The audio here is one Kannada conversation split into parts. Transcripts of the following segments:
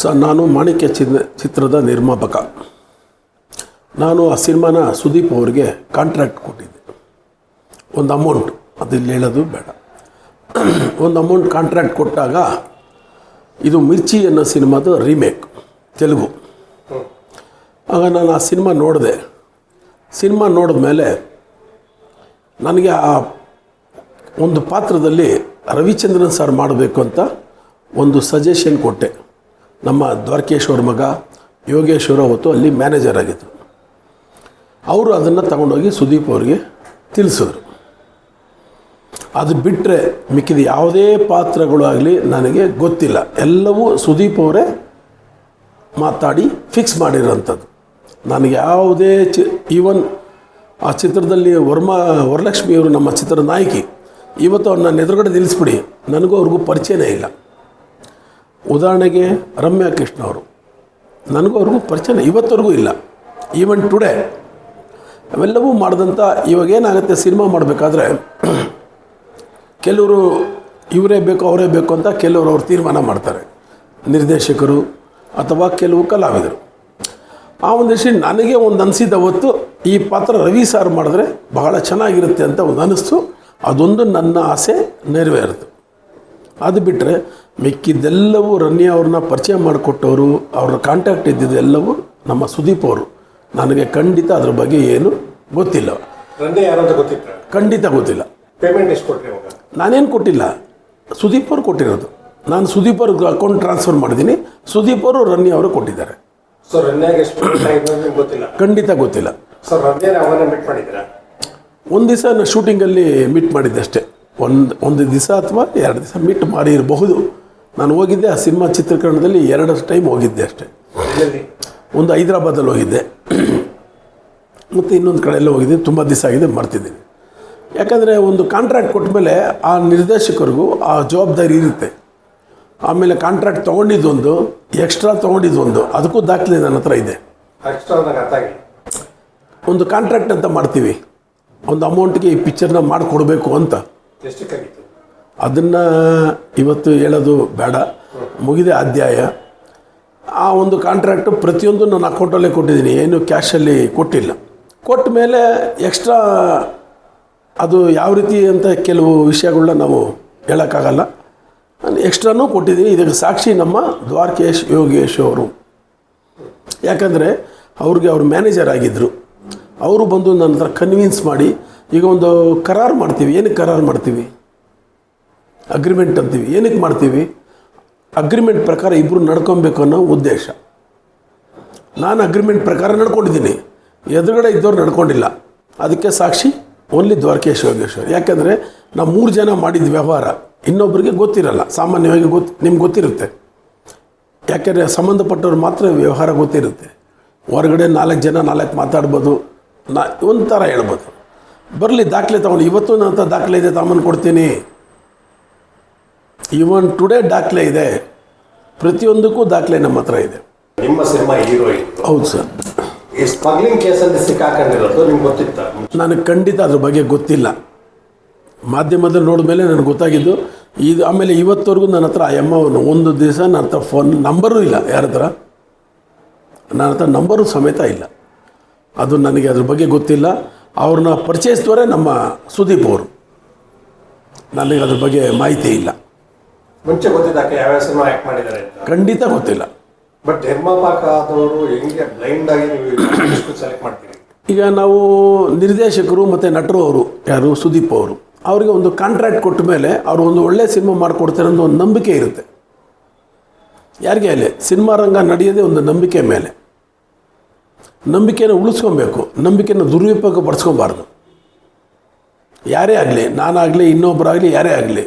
ಸರ್ ನಾನು ಮಾಣಿಕ್ಯ ಚಿನ್ನ, ಚಿತ್ರದ ನಿರ್ಮಾಪಕ. ನಾನು ಆ ಸಿನಿಮಾನ ಸುದೀಪ್ ಅವರಿಗೆ ಕಾಂಟ್ರ್ಯಾಕ್ಟ್ ಕೊಟ್ಟಿದ್ದೆ. ಒಂದು ಅಮೌಂಟ್ ಅದಿಲ್ಲಿ ಹೇಳೋದು ಬೇಡ. ಒಂದು ಅಮೌಂಟ್ ಕಾಂಟ್ರ್ಯಾಕ್ಟ್ ಕೊಟ್ಟಾಗ ಇದು ಮಿರ್ಚಿ ಅನ್ನೋ ಸಿನಿಮಾದ ರೀಮೇಕ್ ತೆಲುಗು. ಆಗ ನಾನು ಆ ಸಿನಿಮಾ ನೋಡಿದೆ. ಸಿನಿಮಾ ನೋಡಿದ್ಮೇಲೆ ನನಗೆ ಆ ಒಂದು ಪಾತ್ರದಲ್ಲಿ ರವಿಚಂದ್ರನ್ ಸರ್ ಮಾಡಬೇಕು ಅಂತ ಒಂದು ಸಜೆಷನ್ ಕೊಟ್ಟೆ. ನಮ್ಮ ದ್ವಾರಕೇಶ್ವರ ಮಗ ಯೋಗೇಶ್ವರ ಹೊತ್ತು ಅಲ್ಲಿ ಮ್ಯಾನೇಜರ್ ಆಗಿದ್ದರು ಅವರು ಅದನ್ನು ತಗೊಂಡೋಗಿ ಸುದೀಪ್ ಅವ್ರಿಗೆ ತಿಳಿಸಿದ್ರು. ಅದು ಬಿಟ್ಟರೆ ಮಿಕ್ಕಿದ ಯಾವುದೇ ಪಾತ್ರಗಳು ಆಗಲಿ ನನಗೆ ಗೊತ್ತಿಲ್ಲ. ಎಲ್ಲವೂ ಸುದೀಪ್ ಅವರೇ ಮಾತಾಡಿ ಫಿಕ್ಸ್ ಮಾಡಿರೋಂಥದ್ದು. ನನಗೆ ಯಾವುದೇ ಚಿ ಈವನ್ ಆ ಚಿತ್ರದಲ್ಲಿ ವರ್ಮಾ ವರಲಕ್ಷ್ಮಿಯವರು ನಮ್ಮ ಚಿತ್ರದ ನಾಯಕಿ ಇವತ್ತು ಅವ್ರು ನನ್ನ ಎದುರುಗಡೆ ನಿಲ್ಲಿಸ್ಬಿಡಿ. ನನಗೂ ಅವ್ರಿಗೂ ಪರಿಚಯನೇ ಇಲ್ಲ. ಉದಾಹರಣೆಗೆ ರಮ್ಯಾ ಕೃಷ್ಣ ಅವರು. ನನಗೂ ಅವ್ರಿಗೂ ಪರಿಚಯ ಇವತ್ತವರೆಗೂ ಇಲ್ಲ. ಈವನ್ ಟುಡೇ ಅವೆಲ್ಲವೂ ಮಾಡಿದಂಥ ಇವಾಗ ಏನಾಗುತ್ತೆ, ಸಿನಿಮಾ ಮಾಡಬೇಕಾದ್ರೆ ಕೆಲವರು ಇವರೇ ಬೇಕು, ಅವರೇ ಬೇಕು ಅಂತ ಕೆಲವರು ಅವ್ರು ತೀರ್ಮಾನ ಮಾಡ್ತಾರೆ. ನಿರ್ದೇಶಕರು ಅಥವಾ ಕೆಲವು ಕಲಾವಿದರು. ಆ ಒಂದು ವಿಷಯ ನನಗೆ ಒಂದು ಅನಿಸಿದ ಹೊತ್ತು ಈ ಪಾತ್ರ ರವಿ ಸಾರ್ ಮಾಡಿದ್ರೆ ಬಹಳ ಚೆನ್ನಾಗಿರುತ್ತೆ ಅಂತ ಒಂದು ಅನ್ನಿಸ್ತು ಅದೊಂದು ನನ್ನ ಆಸೆ ನೆರವೇರಿತು. ಅದು ಬಿಟ್ಟರೆ ಮಿಕ್ಕಿದ್ದೆಲ್ಲವೂ ರನ್ಯ ಅವ್ರನ್ನ ಪರಿಚಯ ಮಾಡಿಕೊಟ್ಟವರು ಅವ್ರ ಕಾಂಟ್ಯಾಕ್ಟ್ ಇದ್ದಿದ್ದು ಎಲ್ಲವೂ ನಮ್ಮ ಸುದೀಪ್ ಅವರು. ನನಗೆ ಖಂಡಿತ ಅದ್ರ ಬಗ್ಗೆ ಏನು ಗೊತ್ತಿಲ್ಲ. ರಂದೇ ಯಾರು ಅಂತ ಗೊತ್ತಿತ್ತ? ಖಂಡಿತ ಗೊತ್ತಿಲ್ಲ. ಪೇಮೆಂಟ್ ಎಷ್ಟು ಅವಾಗ ನಾನೇನು ಕೊಟ್ಟಿಲ್ಲ. ಸುದೀಪ್ ಅವರು ಕೊಟ್ಟಿರೋದು. ನಾನು ಸುದೀಪ್ ಅವ್ರಿಗೆ ಅಕೌಂಟ್ ಟ್ರಾನ್ಸ್ಫರ್ ಮಾಡಿದ್ದೀನಿ. ಸುದೀಪ್ ಅವರು ರನ್ಯ ಅವರು ಕೊಟ್ಟಿದ್ದಾರೆ. ಸೊ ರನ್ಯಾಗೆ ಎಷ್ಟು ಪೇಮೆಂಟ್ ಅಂತ ಗೊತ್ತಿಲ್ಲ? ಖಂಡಿತ ಗೊತ್ತಿಲ್ಲ. ಸೊ ರನ್ಯಾನ ಅವನ್ನ ಮೀಟ್ ಮಾಡಿದ್ದೀರಾ? ಒಂದು ದಿವಸ ನಾನು ಶೂಟಿಂಗಲ್ಲಿ ಮೀಟ್ ಮಾಡಿದ್ದೆ ಅಷ್ಟೇ. ಒಂದು ಒಂದು ದಿವಸ ಅಥವಾ ಎರಡು ದಿವಸ ಮೀಟ್ ಮಾಡಿ ಇರಬಹುದು ನಾನು ಹೋಗಿದ್ದೆ ಆ ಸಿನಿಮಾ ಚಿತ್ರೀಕರಣದಲ್ಲಿ ಎರಡು ಟೈಮ್ ಹೋಗಿದ್ದೆ ಅಷ್ಟೇ. ಒಂದು ಹೈದ್ರಾಬಾದಲ್ಲಿ ಹೋಗಿದ್ದೆ. ಮತ್ತು ಇನ್ನೊಂದು ಕಡೆಯಲ್ಲೇ ಹೋಗಿದ್ದೆ ತುಂಬ ದಿವಸ ಆಗಿದೆ ಮಾಡ್ತಿದ್ದೀನಿ ಯಾಕಂದರೆ ಒಂದು ಕಾಂಟ್ರಾಕ್ಟ್ ಕೊಟ್ಟ ಮೇಲೆ ಆ ನಿರ್ದೇಶಕರಿಗೂ ಆ ಜವಾಬ್ದಾರಿ ಇರುತ್ತೆ. ಆಮೇಲೆ ಕಾಂಟ್ರಾಕ್ಟ್ ತೊಗೊಂಡಿದ್ದೊಂದು ಎಕ್ಸ್ಟ್ರಾ ತೊಗೊಂಡಿದ್ದೊಂದು ಅದಕ್ಕೂ ದಾಖಲೆ ನನ್ನ ಹತ್ರ ಇದೆ. ಒಂದು ಕಾಂಟ್ರಾಕ್ಟ್ ಅಂತ ಮಾಡ್ತೀವಿ. ಒಂದು ಅಮೌಂಟ್ಗೆ ಈ ಪಿಕ್ಚರ್ನ ಮಾಡಿಕೊಡ್ಬೇಕು ಅಂತ. ಅದನ್ನು ಇವತ್ತು ಹೇಳೋದು ಬೇಡ. ಮುಗಿದೆ ಅಧ್ಯಾಯ. ಆ ಒಂದು ಕಾಂಟ್ರಾಕ್ಟು ಪ್ರತಿಯೊಂದು ನನ್ನ ಅಕೌಂಟಲ್ಲೇ ಕೊಟ್ಟಿದ್ದೀನಿ. ಏನು ಕ್ಯಾಶಲ್ಲಿ ಕೊಟ್ಟಿಲ್ಲ. ಕೊಟ್ಟ ಮೇಲೆ ಎಕ್ಸ್ಟ್ರಾ ಅದು ಯಾವ ರೀತಿ ಅಂತ ಕೆಲವು ವಿಷಯಗಳನ್ನ ನಾವು ಹೇಳೋಕ್ಕಾಗಲ್ಲ. ನಾನು ಎಕ್ಸ್ಟ್ರಾನೂ ಕೊಟ್ಟಿದ್ದೀನಿ. ಇದಕ್ಕೆ ಸಾಕ್ಷಿ ನಮ್ಮ ದ್ವಾರಕೇಶ್ ಯೋಗೇಶ್ ಅವರು. ಯಾಕಂದರೆ ಅವ್ರಿಗೆ ಅವ್ರ ಮ್ಯಾನೇಜರ್ ಆಗಿದ್ದರು ಅವರು ಬಂದು ನನ್ನ ಹತ್ರ ಕನ್ವಿನ್ಸ್ ಮಾಡಿ ಈಗ ಒಂದು ಕರಾರು ಮಾಡ್ತೀವಿ. ಏನಕ್ಕೆ ಕರಾರು ಮಾಡ್ತೀವಿ? ಅಗ್ರಿಮೆಂಟ್ ಅಂತೀವಿ ಏನಕ್ಕೆ ಮಾಡ್ತೀವಿ? ಅಗ್ರಿಮೆಂಟ್ ಪ್ರಕಾರ ಇಬ್ಬರು ನಡ್ಕೊಬೇಕು ಅನ್ನೋ ಉದ್ದೇಶ. ನಾನು ಅಗ್ರಿಮೆಂಟ್ ಪ್ರಕಾರ ನಡ್ಕೊಂಡಿದ್ದೀನಿ. ಎದುರುಗಡೆ ಇದ್ದವ್ರು ನಡ್ಕೊಂಡಿಲ್ಲ. ಅದಕ್ಕೆ ಸಾಕ್ಷಿ ಓನ್ಲಿ ದ್ವಾರಕೇಶ್ ಯೋಗೇಶ್ವರ್. ಯಾಕೆಂದರೆ ನಾವು ಮೂರು ಜನ ಮಾಡಿದ ವ್ಯವಹಾರ ಇನ್ನೊಬ್ಬರಿಗೆ ಗೊತ್ತಿರಲ್ಲ. ಸಾಮಾನ್ಯವಾಗಿ ಗೊತ್ತು ನಿಮ್ಗೆ ಗೊತ್ತಿರುತ್ತೆ. ಯಾಕೆಂದರೆ ಸಂಬಂಧಪಟ್ಟವ್ರು ಮಾತ್ರ ವ್ಯವಹಾರ ಗೊತ್ತಿರುತ್ತೆ. ಹೊರಗಡೆ ನಾಲ್ಕು ಜನ ನಾಲ್ಕು ಮಾತಾಡ್ಬೋದು. ನಾ, ಒಂಥರ ಹೇಳ್ಬೋದು. ಬರಲಿ, ದಾಖಲೆ ತೊಗೊಂಡು. ಇವತ್ತು ನಾನು ದಾಖಲೆ ಇದೆ ತಗೊಂಬಂದು ಕೊಡ್ತೀನಿ. ಇವನ್ ಟುಡೇ ದಾಖಲೆ ಇದೆ. ಪ್ರತಿಯೊಂದಕ್ಕೂ ದಾಖಲೆ ನಮ್ಮ ಹತ್ರ ಇದೆ. ನಿಮ್ಮ ಸಿನಿಮಾ ಹೀರೋಯಿನ್ ಹೌದು ಸರ್. ಈ ಸ್ಮಗ್ಲಿಂಗ್ ಕೇಸಲ್ಲಿ ಸಿಕ್ಕಾಕೊಂಡಿರೋದು ನಿಮ್ಗೆ ಗೊತ್ತಿತ್ತ? ನನಗೆ ಖಂಡಿತ ಅದ್ರ ಬಗ್ಗೆ ಗೊತ್ತಿಲ್ಲ. ಮಾಧ್ಯಮದಲ್ಲಿ ನೋಡಿದ್ಮೇಲೆ ನನಗೆ ಗೊತ್ತಾಗಿದ್ದು ಇದು ಆಮೇಲೆ ಇವತ್ತವರೆಗೂ ನನ್ನ ಹತ್ರ ಆ ಒಂದು ದಿವಸ ನನ್ನ ಹತ್ರ ಫೋನ್ ನಂಬರೂ ಇಲ್ಲ ಯಾರ ಹತ್ರ? ನನ್ನ ಹತ್ರ ನಂಬರು ಸಮೇತ ಇಲ್ಲ. ಅದು ನನಗೆ ಅದ್ರ ಬಗ್ಗೆ ಗೊತ್ತಿಲ್ಲ. ಅವ್ರನ್ನ ಪರಿಚಯಿಸಿದವರೇ ನಮ್ಮ ಸುದೀಪ್ ಅವರು. ನನಗೆ ಅದ್ರ ಬಗ್ಗೆ ಮಾಹಿತಿ ಇಲ್ಲ. ಮುಂಚೆ ಗೊತ್ತಿದ್ದಕ್ಕೆ ಯಾವ್ಯಾವ ಸಿನಿಮಾ ಆಕ್ಟ್ ಮಾಡಿದ್ದಾರೆ ಅಂತ. ಖಂಡಿತ ಗೊತ್ತಿಲ್ಲ. ಬಟ್ ನಿರ್ಮಾಪಕ ಆದವರು ಹೆಂಗೆ ಬ್ಲೈಂಡ್ ಆಗಿ ನೀವು ಸೆಲೆಕ್ಟ್ ಮಾಡ್ತೀರಿ? ಈಗ ನಾವು ನಿರ್ದೇಶಕರು ಮತ್ತು ನಟರು ಅವರು ಯಾರು? ಸುದೀಪ್ ಅವರು. ಅವರಿಗೆ ಒಂದು ಕಾಂಟ್ರಾಕ್ಟ್ ಕೊಟ್ಟ ಮೇಲೆ ಅವರು ಒಂದು ಒಳ್ಳೆ ಸಿನಿಮಾ ಮಾಡಿಕೊಡ್ತಾರೆ ಅನ್ನೋ ಒಂದು ನಂಬಿಕೆ ಇರುತ್ತೆ. ಯಾರಿಗೆ ಅಲ್ಲಿ? ಸಿನಿಮಾ ರಂಗ ನಡೆಯೋದೇ ಒಂದು ನಂಬಿಕೆ ಮೇಲೆ. ನಂಬಿಕೆನ ಉಳಿಸ್ಕೊಬೇಕು ನಂಬಿಕೆನ ದುರುಪಯೋಗ ಪಡಿಸ್ಕೊಬಾರ್ದು. ಯಾರೇ ಆಗಲಿ ನಾನಾಗಲಿ ಇನ್ನೊಬ್ಬರಾಗಲಿ ಯಾರೇ ಆಗಲಿ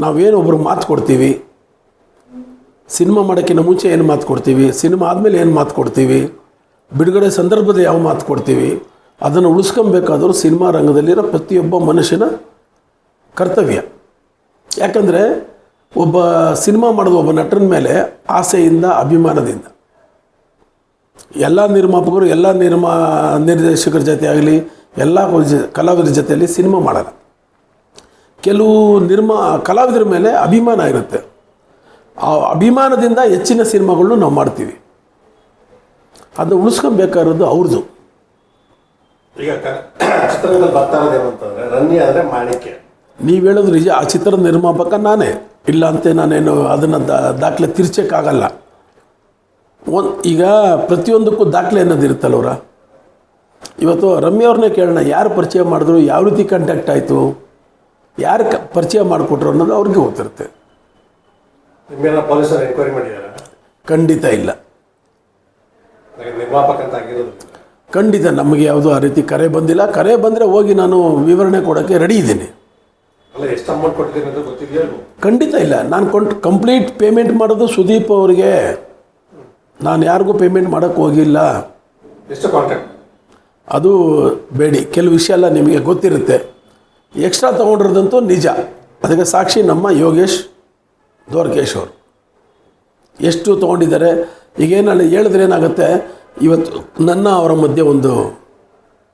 ನಾವೇನು ಒಬ್ರು ಮಾತು ಕೊಡ್ತೀವಿ. ಸಿನಿಮಾ ಮಾಡೋಕ್ಕಿಂತ ಮುಂಚೆ ಏನು ಮಾತು ಕೊಡ್ತೀವಿ? ಸಿನಿಮಾ ಆದಮೇಲೆ ಏನು ಮಾತು ಕೊಡ್ತೀವಿ? ಬಿಡುಗಡೆ ಸಂದರ್ಭದಲ್ಲಿ ಯಾವ ಮಾತು ಕೊಡ್ತೀವಿ? ಅದನ್ನು ಉಳಿಸ್ಕೊಬೇಕಾದ್ರೂ ಸಿನಿಮಾ ರಂಗದಲ್ಲಿರೋ ಪ್ರತಿಯೊಬ್ಬ ಮನುಷ್ಯನ ಕರ್ತವ್ಯ. ಯಾಕಂದರೆ ಒಬ್ಬ ಸಿನಿಮಾ ಮಾಡಿದ ಒಬ್ಬ ನಟನ ಮೇಲೆ ಆಸೆಯಿಂದ, ಅಭಿಮಾನದಿಂದ. ಎಲ್ಲ ನಿರ್ಮಾಪಕರು, ಎಲ್ಲ ನಿರ್ಮಾ ನಿರ್ದೇಶಕರ ಜೊತೆ ಆಗಲಿ, ಎಲ್ಲ ಕಲಾವಿದರ ಜೊತೆಯಲ್ಲಿ ಸಿನಿಮಾ ಮಾಡಲ್ಲ. ಕೆಲವು ನಿರ್ಮಾ ಕಲಾವಿದರ ಮೇಲೆ ಅಭಿಮಾನ ಇರುತ್ತೆ. ಆ ಅಭಿಮಾನದಿಂದ ಹೆಚ್ಚಿನ ಸಿನಿಮಾಗಳನ್ನ ನಾವು ಮಾಡ್ತೀವಿ. ಅದು ಉಳಿಸ್ಕೊಬೇಕಾಗಿರೋದು ಅವ್ರದ್ದು ಈಗ ಚಿತ್ರದಲ್ಲಿ ಬರ್ತಾ ಇರೋದೇನು ಅಂತಂದ್ರೆ ರನ್ನಿ ಆದ್ರೆ ಮಾಣಿಕ್ಯ. ನೀವು ಹೇಳೋದು ನಿಜ ಆ ಚಿತ್ರದ ನಿರ್ಮಾಪಕ ನಾನೇ. ಇಲ್ಲ ಅಂತ ನಾನೇನು ಅದನ್ನು ದಾಖಲೆ ತಿರ್ಚಕ್ಕಾಗಲ್ಲ. ಒಂದು ಈಗ ಪ್ರತಿಯೊಂದಕ್ಕೂ ದಾಖಲೆ ಅನ್ನೋದು ಇರುತ್ತಲ್ಲವ್ರ ಇವತ್ತು ರಮ್ಯ ಅವ್ರನ್ನೇ ಕೇಳೋಣ ಯಾರು ಪರಿಚಯ ಮಾಡಿದ್ರು ಯಾವ ರೀತಿ ಕಾಂಟ್ಯಾಕ್ಟ್ ಆಯಿತು? ಯಾರು ಪರಿಚಯ ಮಾಡಿಕೊಟ್ರು ಅನ್ನೋದು ಅವ್ರಿಗೆ ಗೊತ್ತಿರುತ್ತೆ. ಖಂಡಿತ ಇಲ್ಲ. ಖಂಡಿತ ನಮಗೆ ಯಾವುದು ಆ ರೀತಿ ಕರೆ ಬಂದಿಲ್ಲ. ಕರೆ ಬಂದರೆ ಹೋಗಿ ನಾನು ವಿವರಣೆ ಕೊಡೋಕ್ಕೆ ರೆಡಿ ಇದ್ದೀನಿ. ಖಂಡಿತ ಇಲ್ಲ. ನಾನು ಕೊಂಟ್ ಕಂಪ್ಲೀಟ್ ಪೇಮೆಂಟ್ ಮಾಡೋದು ಸುದೀಪ್ ಅವರಿಗೆ. ನಾನು ಯಾರಿಗೂ ಪೇಮೆಂಟ್ ಮಾಡೋಕ್ಕೆ ಹೋಗಿಲ್ಲ. ಎಷ್ಟು ಅದು ಬೇಡಿ. ಕೆಲವು ವಿಷಯ ಎಲ್ಲ ನಿಮಗೆ ಗೊತ್ತಿರುತ್ತೆ. ಎಕ್ಸ್ಟ್ರಾ ತೊಗೊಂಡಿರೋದಂತೂ ನಿಜ. ಅದಕ್ಕೆ ಸಾಕ್ಷಿ ನಮ್ಮ ಯೋಗೇಶ್ ದ್ವಾರಕೇಶ್ ಅವರು. ಎಷ್ಟು ತೊಗೊಂಡಿದ್ದಾರೆ ಈಗೇನು ಹೇಳಿದ್ರೆ ಏನಾಗುತ್ತೆ, ಇವತ್ತು ನನ್ನ ಅವರ ಮಧ್ಯೆ ಒಂದು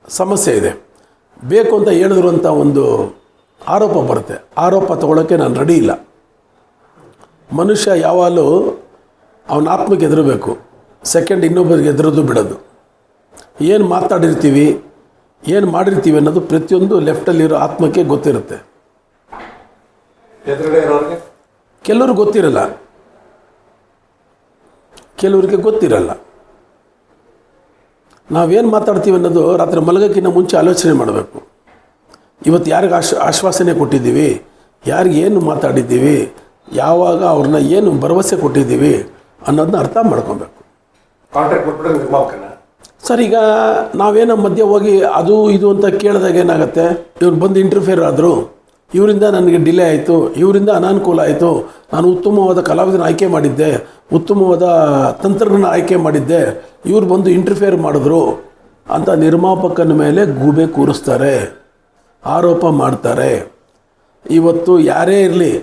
ಸಮಸ್ಯೆ ಇದೆ. ಬೇಕು ಅಂತ ಹೇಳಿದ್ರು ಅಂತ ಒಂದು ಆರೋಪ ಬರುತ್ತೆ. ಆರೋಪ ತಗೊಳ್ಳೋಕ್ಕೆ ನಾನು ರೆಡಿ ಇಲ್ಲ. ಮನುಷ್ಯ ಯಾವಾಗಲೂ ಅವನ ಆತ್ಮಕ್ಕೆ ಹೆದರಬೇಕು. ಸೆಕೆಂಡ್ ಇನ್ನೊಬ್ಬರಿಗೆ ಹೆದರೋದು ಬಿಡೋದು. ಏನು ಮಾತಾಡಿರ್ತೀವಿ? ಏನು ಮಾಡಿರ್ತೀವಿ ಅನ್ನೋದು ಪ್ರತಿಯೊಂದು ಲೆಫ್ಟಲ್ಲಿರೋ ಆತ್ಮಕ್ಕೆ ಗೊತ್ತಿರುತ್ತೆ. ಕೆಲವ್ರಿಗೆ ಗೊತ್ತಿರಲ್ಲ. ಕೆಲವರಿಗೆ ಗೊತ್ತಿರಲ್ಲ. ನಾವೇನು ಮಾತಾಡ್ತೀವಿ ಅನ್ನೋದು ರಾತ್ರಿ ಮಲಗೋಕ್ಕಿಂತ ಮುಂಚೆ ಆಲೋಚನೆ ಮಾಡಬೇಕು. ಇವತ್ತು ಯಾರಿಗೆ ಆಶ್ ಆಶ್ವಾಸನೆ ಕೊಟ್ಟಿದ್ದೀವಿ? ಯಾರಿಗೆ ಏನು ಮಾತಾಡಿದ್ದೀವಿ? ಯಾವಾಗ ಅವ್ರನ್ನ ಏನು ಭರವಸೆ ಕೊಟ್ಟಿದ್ದೀವಿ ಅನ್ನೋದನ್ನ ಅರ್ಥ ಮಾಡ್ಕೊಬೇಕು. ಕಾಂಟ್ರಾಕ್ಟ್ ಕೊಟ್ಬಿಟ್ರೆ ಸರ್, ಈಗ ನಾವೇನೋ ಮಧ್ಯೆ ಹೋಗಿ ಅದು ಇದು ಅಂತ ಕೇಳಿದಾಗ ಏನಾಗುತ್ತೆ? ಇವ್ರು ಬಂದು ಇಂಟರ್ಫಿಯರ್ ಆದರು, ಇವರಿಂದ ನನಗೆ ಡಿಲೇ ಆಯಿತು, ಇವರಿಂದ ಅನಾನುಕೂಲ ಆಯಿತು, ನಾನು ಉತ್ತಮವಾದ ಕಲಾವಿದನ ಆಯ್ಕೆ ಮಾಡಿದ್ದೆ, ಉತ್ತಮವಾದ ತಂತ್ರಜ್ಞಾನ ಆಯ್ಕೆ ಮಾಡಿದ್ದೆ, ಇವ್ರು ಬಂದು ಇಂಟರ್ಫಿಯರ್ ಮಾಡಿದ್ರು ಅಂತ ನಿರ್ಮಾಪಕನ ಮೇಲೆ ಗೂಬೆ ಕೂರಿಸ್ತಾರೆ, ಆರೋಪ ಮಾಡ್ತಾರೆ. ಇವತ್ತು ಯಾರೇ ಇರಲಿ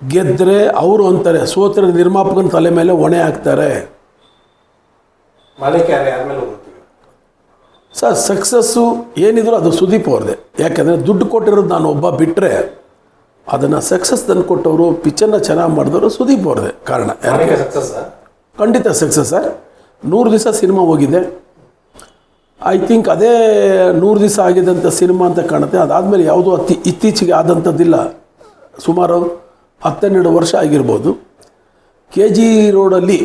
ಗೆದ್ದರೆ ಅವರು ಅಂತಾರೆ, ಸೋತ್ರ ನಿರ್ಮಾಪಕನ ತಲೆ ಮೇಲೆ ಹೊಣೆ ಹಾಕ್ತಾರೆ ಮಾಣಿಕ್ಯ ಯಾರು ಯಾರ ಮೇಲೆ ಹೋಗ್ತೀವಿ ಸರ್ ಸಕ್ಸಸ್ಸು ಏನಿದ್ರು ಅದು ಸುದೀಪ್ ಅವ್ರದ್ದೆ. ಯಾಕೆಂದರೆ ದುಡ್ಡು ಕೊಟ್ಟಿರೋದು ನಾನು ಒಬ್ಬ ಬಿಟ್ಟರೆ ಅದನ್ನು ಸಕ್ಸಸ್ ತಂದು ಕೊಟ್ಟವರು ಪಿಚ್ಚನ್ನು ಚೆನ್ನಾಗಿ ಮಾಡಿದವರು ಸುದೀಪ್ ಅವ್ರದ್ದೆ. ಕಾರಣ ಸಕ್ಸಸ್ ಖಂಡಿತ ಸಕ್ಸಸ್ ಸರ್ ನೂರು ದಿವಸ ಸಿನಿಮಾ ಹೋಗಿದೆ. ಐ ಥಿಂಕ್ ಅದೇ ನೂರು ದಿವಸ ಆಗಿದ್ದಂಥ ಸಿನಿಮಾ ಅಂತ ಕಾಣುತ್ತೆ. ಅದಾದಮೇಲೆ ಯಾವುದೂ ಅತಿ ಇತ್ತೀಚೆಗೆ ಆದಂಥದ್ದಿಲ್ಲ. ಸುಮಾರು ಹತ್ತೆರಡು ವರ್ಷ ಆಗಿರ್ಬೋದು. ಕೆ ಜಿ ರೋಡಲ್ಲಿ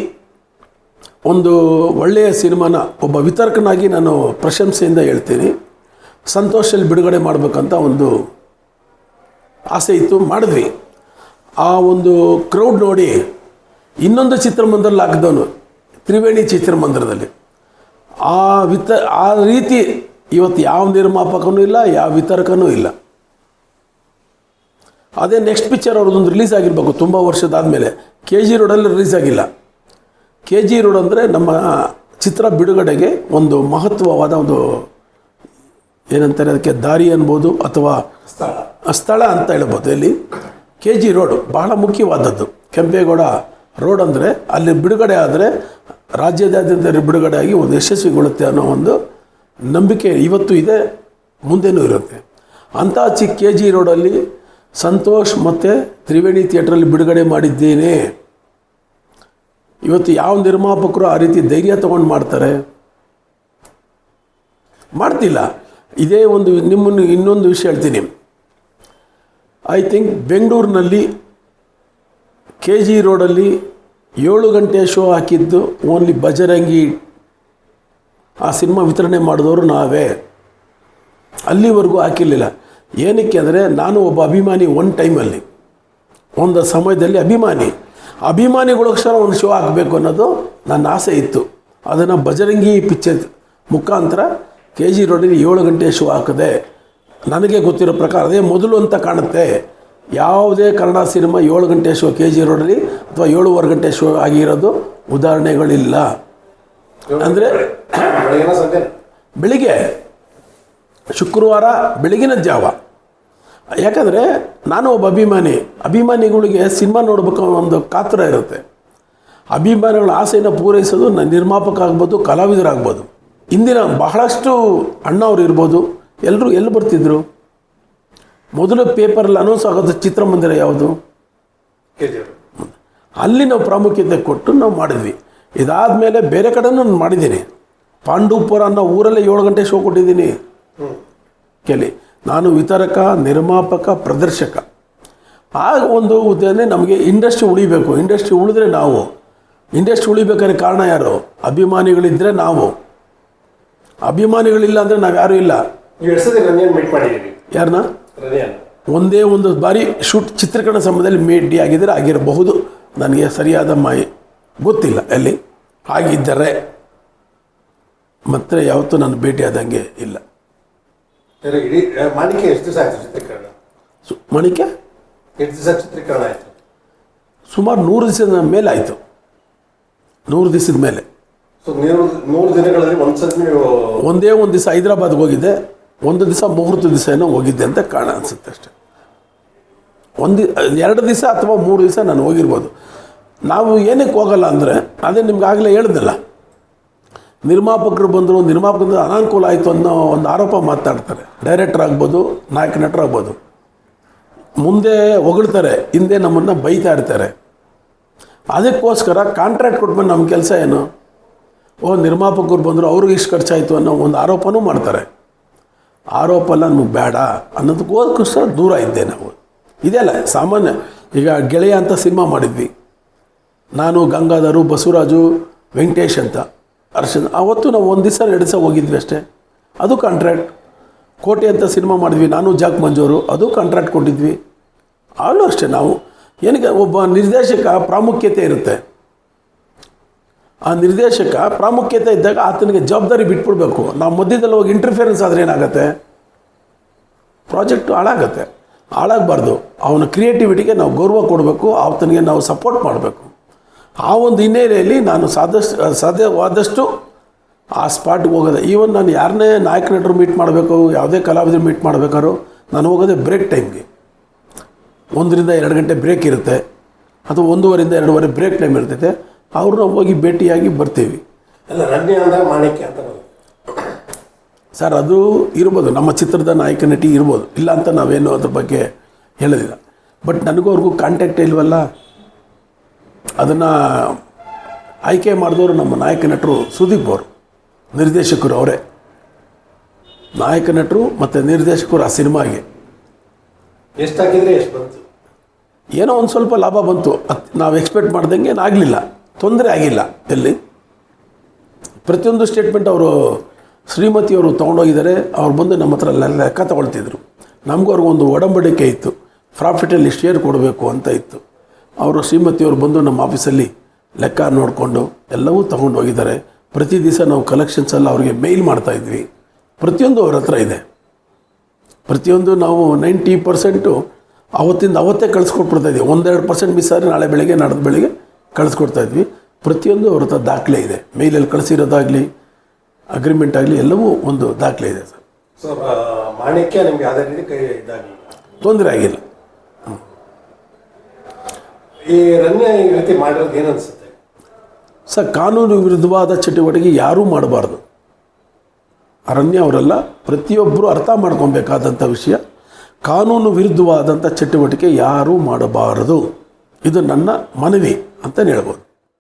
ಒಂದು ಒಳ್ಳೆಯ ಸಿನಿಮಾನ ಒಬ್ಬ ವಿತರ್ಕನಾಗಿ ನಾನು ಪ್ರಶಂಸೆಯಿಂದ ಹೇಳ್ತೀನಿ. ಸಂತೋಷದಲ್ಲಿ ಬಿಡುಗಡೆ ಮಾಡಬೇಕಂತ ಒಂದು ಆಸೆ ಇತ್ತು, ಮಾಡಿದ್ವಿ. ಆ ಒಂದು ಕ್ರೌಡ್ ನೋಡಿ ಇನ್ನೊಂದು ಚಿತ್ರಮಂದಿರದಲ್ಲಿ ಹಾಕಿದವನು, ತ್ರಿವೇಣಿ ಚಿತ್ರಮಂದಿರದಲ್ಲಿ. ಆ ವಿತ, ಆ ರೀತಿ ಇವತ್ತು ಯಾವ ನಿರ್ಮಾಪಕನೂ ಇಲ್ಲ, ಯಾವ ವಿತರಕನೂ ಇಲ್ಲ. ಅದೇ ನೆಕ್ಸ್ಟ್ ಪಿಕ್ಚರ್ ಅವ್ರದ್ದೊಂದು ರಿಲೀಸ್ ಆಗಿರಬೇಕು, ತುಂಬ ವರ್ಷದಾದಮೇಲೆ. ಕೆ ಜಿ ರೋಡಲ್ಲಿ ರಿಲೀಸ್ ಆಗಿಲ್ಲ. ಕೆ ಜಿ ರೋಡ್ ಅಂದರೆ ನಮ್ಮ ಚಿತ್ರ ಬಿಡುಗಡೆಗೆ ಒಂದು ಮಹತ್ವವಾದ ಒಂದು ಏನಂತಾರೆ ಅದಕ್ಕೆ ದಾರಿ ಅನ್ಬೋದು ಅಥವಾ ಸ್ಥಳ. ಸ್ಥಳ ಅಂತ ಹೇಳ್ಬೋದು. ಇಲ್ಲಿ ಕೆ ಜಿ ರೋಡು ಬಹಳ ಮುಖ್ಯವಾದದ್ದು. ಕೆಂಪೇಗೌಡ ರೋಡ್ ಅಂದರೆ ಅಲ್ಲಿ ಬಿಡುಗಡೆ ಆದರೆ ರಾಜ್ಯದಾದ್ಯಂತ ಬಿಡುಗಡೆ ಆಗಿ ಒಂದು ಯಶಸ್ವಿಗೊಳ್ಳುತ್ತೆ ಅನ್ನೋ ಒಂದು ನಂಬಿಕೆ ಇವತ್ತು ಇದೆ ಮುಂದೆನೂ ಇರುತ್ತೆ. ಅಂಥ ಚಿಕ್ಕ ಕೆ ಜಿ ರೋಡಲ್ಲಿ ಸಂತೋಷ್ ಮತ್ತು ತ್ರಿವೇಣಿ ಥಿಯೇಟ್ರಲ್ಲಿ ಬಿಡುಗಡೆ ಮಾಡಿದ್ದೇನೆ. ಇವತ್ತು ಯಾವ ನಿರ್ಮಾಪಕರು ಆ ರೀತಿ ಧೈರ್ಯ ತಗೊಂಡು ಮಾಡ್ತಾರೆ? ಮಾಡ್ತಿಲ್ಲ. ಇದೇ ಒಂದು ನಿಮ್ಮನ್ನು ಇನ್ನೊಂದು ವಿಷಯ ಹೇಳ್ತೀನಿ. ಐ ಥಿಂಕ್ ಬೆಂಗಳೂರಿನಲ್ಲಿ ಕೆ ಜಿ ರೋಡಲ್ಲಿ ಏಳು ಗಂಟೆ ಶೋ ಹಾಕಿದ್ದು ಓನ್ಲಿ ಬಜರಂಗಿ ಆ ಸಿನಿಮಾ ವಿತರಣೆ ಮಾಡಿದವರು ನಾವೇ. ಅಲ್ಲಿವರೆಗೂ ಹಾಕಿರಲಿಲ್ಲ. ಏನಕ್ಕೆ ಅಂದರೆ ನಾನು ಒಬ್ಬ ಅಭಿಮಾನಿ ಒನ್ ಟೈಮಲ್ಲಿ ಒಂದು ಸಮಯದಲ್ಲಿ ಅಭಿಮಾನಿ. ಅಭಿಮಾನಿಗೋಸ್ಕರ ಒಂದು ಶೋ ಹಾಕಬೇಕು ಅನ್ನೋದು ನನ್ನ ಆಸೆ ಇತ್ತು. ಅದನ್ನು ಬಜರಂಗಿ ಪಿಕ್ಚರ್ ಮುಖಾಂತರ ಕೆ ಜಿ ರೋಡಲ್ಲಿ ಏಳು ಗಂಟೆ ಶೋ ಹಾಕಿದೆ ನನಗೆ ಗೊತ್ತಿರೋ ಪ್ರಕಾರ ಅದೇ ಮೊದಲು ಅಂತ ಕಾಣುತ್ತೆ. ಯಾವುದೇ ಕನ್ನಡ ಸಿನಿಮಾ ಏಳು ಗಂಟೆ ಶೋ ಕೆ ಜಿ ರೋಡಲ್ಲಿ ಅಥವಾ ಏಳುವರೆ ಗಂಟೆ ಶೋ ಆಗಿರೋದು ಉದಾಹರಣೆಗಳಿಲ್ಲ. ಅಂದರೆ ಬೆಳಿಗ್ಗೆ ಶುಕ್ರವಾರ ಬೆಳಗಿನ ಜಾವ. ಯಾಕಂದರೆ ನಾನು ಒಬ್ಬ ಅಭಿಮಾನಿ. ಅಭಿಮಾನಿಗಳಿಗೆ ಸಿನಿಮಾ ನೋಡಬೇಕು ಅನ್ನೋ ಒಂದು ಕಾತರ ಇರುತ್ತೆ. ಅಭಿಮಾನಿಗಳ ಆಸೆಯನ್ನು ಪೂರೈಸೋದು ನನ್ನ ನಿರ್ಮಾಪಕ ಆಗ್ಬೋದು ಕಲಾವಿದರಾಗ್ಬೋದು. ಇಂದಿನ ಬಹಳಷ್ಟು ಅಣ್ಣವ್ರು ಇರ್ಬೋದು. ಎಲ್ಲರೂ ಎಲ್ಲಿ ಬರ್ತಿದ್ರು? ಮೊದಲು ಪೇಪರಲ್ಲಿ ಅನೌನ್ಸ್ ಆಗೋದು ಚಿತ್ರಮಂದಿರ ಯಾವುದು? ಅಲ್ಲಿ ನಾವು ಪ್ರಾಮುಖ್ಯತೆ ಕೊಟ್ಟು ನಾವು ಮಾಡಿದ್ವಿ. ಇದಾದ ಮೇಲೆ ಬೇರೆ ಕಡೆನೂ ನಾನು ಮಾಡಿದ್ದೀನಿ. ಪಾಂಡುಪುರ ಅನ್ನೋ ಊರಲ್ಲೇ ಏಳು ಗಂಟೆ ಶೋ ಕೊಟ್ಟಿದ್ದೀನಿ. ಕೇಳಿ. ನಾನು ವಿತರಕ ನಿರ್ಮಾಪಕ ಪ್ರದರ್ಶಕ. ಆ ಒಂದು ಉದ್ದೇಶ ನಮಗೆ ಇಂಡಸ್ಟ್ರಿ ಉಳಿಬೇಕು. ಇಂಡಸ್ಟ್ರಿ ಉಳಿದ್ರೆ ನಾವು. ಇಂಡಸ್ಟ್ರಿ ಉಳಿಬೇಕಾದ್ರೆ ಕಾರಣ ಯಾರು? ಅಭಿಮಾನಿಗಳಿದ್ದರೆ ನಾವು. ಅಭಿಮಾನಿಗಳಿಲ್ಲ ಅಂದರೆ ನಾವು ಯಾರೂ ಇಲ್ಲ? ಯಾರನ್ನ ಒಂದೇ ಒಂದು ಬಾರಿ ಶೂಟ್ ಚಿತ್ರೀಕರಣ ಸಮಯದಲ್ಲಿ ಮೇಡಿ ಆಗಿದ್ದರೆ ಆಗಿರಬಹುದು. ನನಗೆ ಸರಿಯಾದ ಮಾಹಿತಿ ಗೊತ್ತಿಲ್ಲ. ಅಲ್ಲಿ ಆಗಿದ್ದರೆ ಮತ್ತೆ ಯಾವತ್ತೂ ನಾನು ಭೇಟಿಯಾದಂಗೆ ಇಲ್ಲ. ಬೇರೆ ಇಡೀ ಮಾಣಿಕ್ಯ ಎಷ್ಟು ದಿವಸ ಆಯಿತು ಚಿತ್ರೀಕರಣ? ಸು ಮಣಿಕೆ ಎಷ್ಟು ದಿವಸ ಚಿತ್ರೀಕರಣ ಆಯ್ತು? ಸುಮಾರು ನೂರು ದಿವಸದ ಮೇಲೆ ಆಯಿತು. ನೂರು ದಿವಸದ ಮೇಲೆ. ಸೊ ನೂರು ನೂರು ದಿನಗಳಲ್ಲಿ ಒಂದ್ಸತಿ ನೀವು ಒಂದೇ ಒಂದು ದಿವಸ ಹೈದರಾಬಾದ್ಗೆ ಹೋಗಿದ್ದೆ. ಒಂದು ದಿವಸ ಮುಹೂರ್ತ ದಿವಸ ಏನೋ ಹೋಗಿದ್ದೆ ಅಂತ ಕಾಣ ಅನಿಸುತ್ತೆ ಅಷ್ಟೆ. ಒಂದು ಎರಡು ದಿವಸ ಅಥವಾ ಮೂರು ದಿವಸ ನಾನು ಹೋಗಿರ್ಬೋದು. ನಾವು ಏನಕ್ಕೆ ಹೋಗಲ್ಲ ಅಂದರೆ ಅದೇ ನಿಮ್ಗೆ ಆಗಲೇ ಹೇಳ್ದಲ್ಲ. ನಿರ್ಮಾಪಕರು ಬಂದರು ನಿರ್ಮಾಪಕರಿಂದ ಅನಾನುಕೂಲ ಆಯಿತು ಅನ್ನೋ ಒಂದು ಆರೋಪ ಮಾತಾಡ್ತಾರೆ. ಡೈರೆಕ್ಟರ್ ಆಗ್ಬೋದು, ನಾಯಕ ನಟರಾಗ್ಬೋದು ಮುಂದೆ ಹೊಗಳ್ತಾರೆ, ಹಿಂದೆ ನಮ್ಮನ್ನು ಬೈತಾ ಇರ್ತಾರೆ. ಅದಕ್ಕೋಸ್ಕರ ಕಾಂಟ್ರಾಕ್ಟ್ ಕೊಟ್ಮೇಲೆ ನಮ್ಮ ಕೆಲಸ ಏನು? ಓ, ನಿರ್ಮಾಪಕರು ಬಂದರು, ಅವ್ರಿಗೆ ಇಷ್ಟು ಖರ್ಚಾಯಿತು ಅನ್ನೋ ಒಂದು ಆರೋಪನೂ ಮಾಡ್ತಾರೆ. ಆರೋಪ ಎಲ್ಲ ನಮಗೆ ಬೇಡ ಅನ್ನೋದಕ್ಕೋಸ್ಕರ ದೂರ ಇದ್ದೆ ನಾವು. ಇದೆಲ್ಲ ಸಾಮಾನ್ಯ, ಈಗ ಗೆಳೆಯ ಅಂತ ಸಿನಿಮಾ ಮಾಡಿದ್ವಿ. ನಾನು ಗಂಗಾಧರು, ಬಸವರಾಜು, ವೆಂಕಟೇಶ್ ಅಂತ. ಅರ್ಶನ್ ಅವತ್ತು ನಾವು ಒಂದು ದಿವಸ ಎರಡು ದಿವಸ ಹೋಗಿದ್ವಿ ಅಷ್ಟೇ. ಅದು ಕಾಂಟ್ರಾಕ್ಟ್ ಕೋಟೆ ಅಂತ ಸಿನಿಮಾ ಮಾಡಿದ್ವಿ. ನಾನು, ಜಾಕ್ ಮಂಜೂರು, ಅದು ಕಾಂಟ್ರಾಕ್ಟ್ ಕೊಟ್ಟಿದ್ವಿ. ಆಗಲೂ ಅಷ್ಟೇ ನಾವು. ಏನಕ್ಕೆ ಒಬ್ಬ ನಿರ್ದೇಶಕ ಪ್ರಾಮುಖ್ಯತೆ ಇರುತ್ತೆ. ಆ ನಿರ್ದೇಶಕ ಪ್ರಾಮುಖ್ಯತೆ ಇದ್ದಾಗ ಆತನಿಗೆ ಜವಾಬ್ದಾರಿ ಬಿಟ್ಬಿಡ್ಬೇಕು. ನಾವು ಮಧ್ಯದಲ್ಲಿ ಹೋಗಿ ಇಂಟರ್ಫಿಯರೆನ್ಸ್ ಆದರೆ ಏನಾಗುತ್ತೆ? ಪ್ರಾಜೆಕ್ಟು ಹಾಳಾಗತ್ತೆ. ಹಾಳಾಗಬಾರ್ದು. ಅವನ ಕ್ರಿಯೇಟಿವಿಟಿಗೆ ನಾವು ಗೌರವ ಕೊಡಬೇಕು. ಆತನಿಗೆ ನಾವು ಸಪೋರ್ಟ್ ಮಾಡಬೇಕು. ಆ ಒಂದು ಹಿನ್ನೆಲೆಯಲ್ಲಿ ನಾನು ಸಾದಷ್ಟು ಸಾಧ್ಯವಾದಷ್ಟು ಆ ಸ್ಪಾಟ್ಗೆ ಹೋಗೋದೆ ಈವನ್ ನಾನು ಯಾರನ್ನೇ ನಾಯಕ ನಟರು ಮೀಟ್ ಮಾಡಬೇಕು ಯಾವುದೇ ಕಲಾವಿದರು ಮೀಟ್ ಮಾಡಬೇಕಾದ್ರು ನಾನು ಹೋಗೋದೇ ಬ್ರೇಕ್ ಟೈಮ್ಗೆ ಒಂದರಿಂದ ಎರಡು ಗಂಟೆ ಬ್ರೇಕ್ ಇರುತ್ತೆ. ಅಥವಾ ಒಂದೂವರೆಯಿಂದ ಎರಡೂವರೆ ಬ್ರೇಕ್ ಟೈಮ್ ಇರ್ತೈತೆ. ಅವ್ರನ್ನ ಹೋಗಿ ಭೇಟಿಯಾಗಿ ಬರ್ತೀವಿ. ಮಾಣಿಕ್ಯ ಅಂತ ಸರ್ ಅದು ಇರ್ಬೋದು. ನಮ್ಮ ಚಿತ್ರದ ನಾಯಕ ನಟಿ ಇರ್ಬೋದು. ಇಲ್ಲ ಅಂತ ನಾವೇನು ಅದ್ರ ಬಗ್ಗೆ ಹೇಳೋದಿಲ್ಲ. ಬಟ್ ನನಗೂ ಅವ್ರಿಗೂ ಕಾಂಟ್ಯಾಕ್ಟ್ ಇಲ್ವಲ್ಲ? ಅದನ್ನು ಆಯ್ಕೆ ಮಾಡಿದವರು ನಮ್ಮ ನಾಯಕ ನಟರು ಸುದೀಪ್ ಅವರು ನಿರ್ದೇಶಕರು ಅವರೇ. ನಾಯಕ ನಟರು ಮತ್ತು ನಿರ್ದೇಶಕರು ಆ ಸಿನಿಮಾಗೆ. ಎಷ್ಟು ಹಾಕಿದರೆ ಎಷ್ಟು ಬಂತು? ಏನೋ ಒಂದು ಸ್ವಲ್ಪ ಲಾಭ ಬಂತು. ನಾವು ಎಕ್ಸ್ಪೆಕ್ಟ್ ಮಾಡ್ದಂಗೆ ಏನಾಗಲಿಲ್ಲ ತೊಂದರೆ ಆಗಿಲ್ಲ ಎಲ್ಲಿ. ಪ್ರತಿಯೊಂದು ಸ್ಟೇಟ್ಮೆಂಟ್ ಅವರು ಶ್ರೀಮತಿಯವರು ತೊಗೊಂಡೋಗಿದ್ದಾರೆ. ಅವ್ರು ಬಂದು ನಮ್ಮ ಹತ್ರ ಲೆಕ್ಕ ತಗೊಳ್ತಿದ್ರು. ನಮಗೂ ಅವ್ರಿಗೊಂದು ಒಡಂಬಡಿಕೆ ಇತ್ತು. ಪ್ರಾಫಿಟಲ್ಲಿ ಶೇರ್ ಕೊಡಬೇಕು ಅಂತ ಇತ್ತು. ಅವರು ಶ್ರೀಮತಿಯವರು ಬಂದು ನಮ್ಮ ಆಫೀಸಲ್ಲಿ ಲೆಕ್ಕ ನೋಡಿಕೊಂಡು ಎಲ್ಲವೂ ತೊಗೊಂಡು ಹೋಗಿದ್ದಾರೆ. ಪ್ರತಿ ದಿವಸ ನಾವು ಕಲೆಕ್ಷನ್ಸ್ ಎಲ್ಲ ಅವ್ರಿಗೆ ಮೇಲ್ ಮಾಡ್ತಾ ಇದ್ವಿ. ಪ್ರತಿಯೊಂದು ಅವ್ರ ಹತ್ರ ಇದೆ. ಪ್ರತಿಯೊಂದು ನಾವು ನೈಂಟಿ ಪರ್ಸೆಂಟು ಅವತ್ತಿಂದ ಅವತ್ತೇ ಕಳಿಸ್ಕೊಟ್ಬಿಡ್ತಾ ಇದ್ವಿ. ಒಂದೆರಡು ಪರ್ಸೆಂಟ್ ಮಿಸ್ ಆದರೆ ನಾಳೆ ಬೆಳಗ್ಗೆ ನಾಡ್ದು ಬೆಳಗ್ಗೆ ಕಳಿಸ್ಕೊಡ್ತಾ ಇದ್ವಿ. ಪ್ರತಿಯೊಂದು ಅವ್ರ ಹತ್ರ ದಾಖಲೆ ಇದೆ. ಮೇಲಲ್ಲಿ ಕಳಿಸಿರೋದಾಗಲಿ ಅಗ್ರಿಮೆಂಟ್ ಆಗಲಿ ಎಲ್ಲವೂ ಒಂದು ದಾಖಲೆ ಇದೆ ಸರ್. ಸರ್ ಮಾಣಿಕ್ಯ ನಿಮಗೆ ತೊಂದರೆ ಆಗಿಲ್ಲ. ಈ ರನ್ಯ ಈ ರೀತಿ ಮಾಡಿರೋದು ಏನು ಅನಿಸುತ್ತೆ? ಸರ್, ಕಾನೂನು ವಿರುದ್ಧವಾದ ಚಟುವಟಿಕೆ ಯಾರೂ ಮಾಡಬಾರ್ದು. ಅರಣ್ಯ ಅವರೆಲ್ಲ, ಪ್ರತಿಯೊಬ್ಬರು ಅರ್ಥ ಮಾಡ್ಕೊಬೇಕಾದಂಥ ವಿಷಯ. ಕಾನೂನು ವಿರುದ್ಧವಾದಂಥ ಚಟುವಟಿಕೆ ಯಾರೂ ಮಾಡಬಾರದು. ಇದು ನನ್ನ ಮನವಿ ಅಂತಲೇ ಹೇಳ್ಬೋದು.